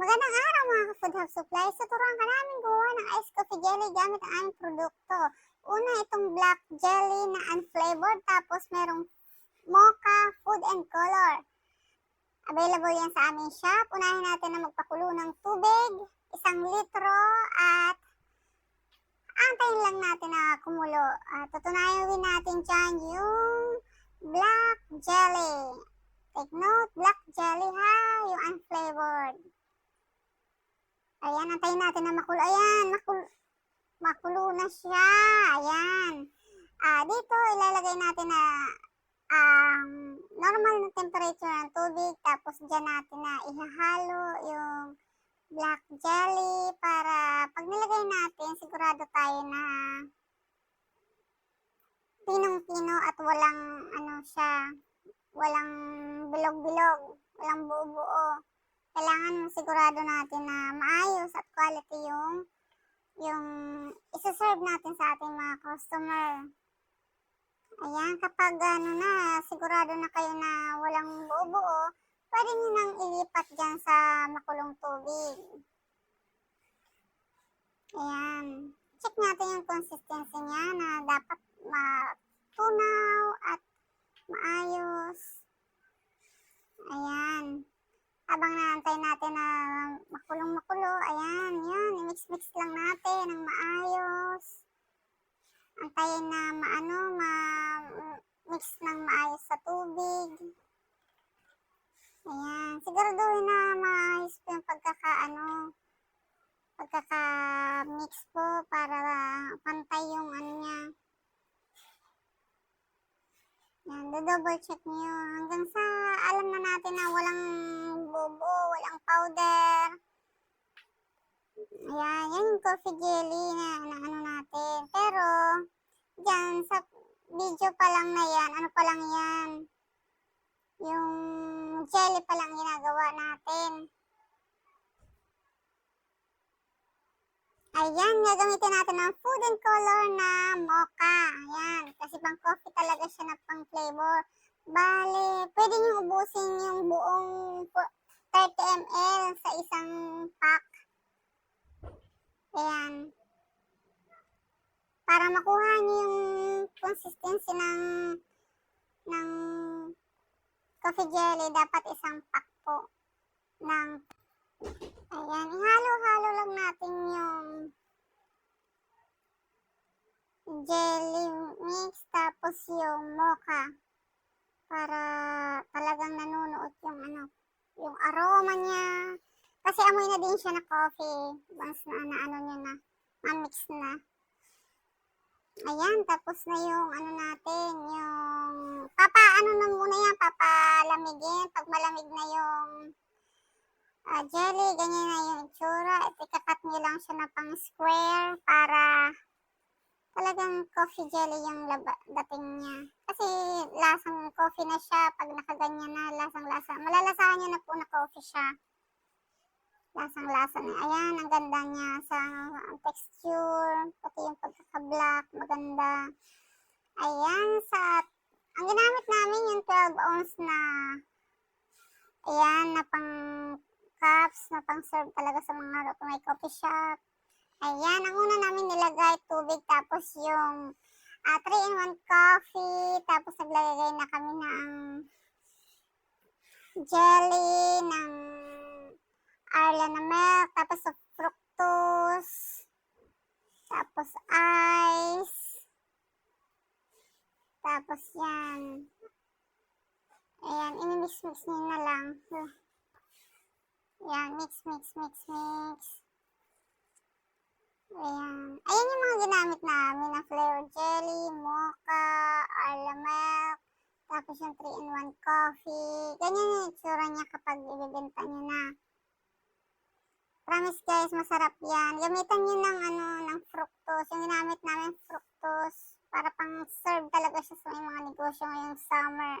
Magandang araw mga ka-Food Hub Supply. So, turuan ka namin gawa ng ice coffee jelly gamit ang aming produkto. Una, itong black jelly na unflavored. Tapos, merong mocha food and color. Available yan sa aming shop. Unahin natin na magpakulo ng tubig, isang litro, at antayin lang natin na kumulo. At tutunayan natin dyan yung black jelly. Take note, black jelly ha, yung unflavored. Ayan, antayin natin na makulo. Ayan, makulo, makulo na siya. Ayan. Ah, dito ilalagay natin na um, normal na temperature ng tubig. Tapos dyan natin na ihahalo yung black jelly para pag nilagay natin, sigurado tayo na pinong-pino at walang ano siya, walang bilog-bilog, walang buo-buo kailangan sigurado natin na maayos at quality yung yung isa-serve natin sa ating mga customer. Ayan, kapag ano na, sigurado na kayo na walang buo-buo, pwede nyo nang ilipat dyan sa makulong tubig. Ayan. Check natin yung consistency niya na dapat matunaw at maayos. Ayan habang naantay natin na makulong-makulo, ayan, yan, i-mix-mix lang natin ng maayos. Antayin na maano, ma-mix ng maayos sa tubig. Ayan, siguraduhin na maayos po yung pagkakaano, pagkaka-mix po para pantay yung ano niya. Yan, double check niyo hanggang sa alam na natin na walang bobo, walang powder. Ayan, yan yung coffee jelly na, na ano natin. Pero, dyan sa video pa lang na yan, ano pa lang yan, yung jelly pa lang ginagawa natin. Ayan, gagamitin natin ng food and color na mocha. Ayan, kasi pang coffee talaga siya na pang flavor. Bale, pwede nyo ubusin yung buong 30 ml sa isang pack. Ayan. Para makuha nyo yung consistency ng ng coffee jelly, dapat isang pack po ng Ayan, ihalo-halo lang natin yung jelly mix tapos yung mocha para talagang nanunuot yung ano, yung aroma niya. Kasi amoy na din siya na coffee once na, na ano niya na, ma-mix na. Ayan, tapos na yung ano natin, yung papa ano na muna yan, papalamigin. Pag malamig na yung uh, jelly, ganyan na yung itsura. At ikakat nyo lang siya na pang square para talagang coffee jelly yung laba, dating niya. Lasang coffee na siya. Pag nakaganyan na, lasang-lasa. Malalasahan niya na po na coffee siya. Lasang-lasa niya. Ayan, ang ganda niya sa ang texture, pati yung pagkaka-black, maganda. Ayan, sa ang ginamit namin yung 12 ounce na ayan, na pang cups na pang-serve talaga sa mga may coffee shop. Ayan, ang una namin nilagay tubig tapos yung uh, 3-in-1 coffee. Tapos naglagay na kami ng jelly ng Arla na milk tapos fructose tapos ice tapos yan. Ayan, ini-mix-mix nyo na lang. Yan, mix, mix, mix, mix. Ayan. Ayan yung mga ginamit namin na flavor jelly, mocha, arla milk, tapos yung 3-in-1 coffee. Ganyan yung itsura niya kapag ibibenta nyo na. Promise guys, masarap yan. Gamitan nyo ng ano, ng fructose. Yung ginamit namin fructose para pang serve talaga siya sa mga negosyo ngayong summer.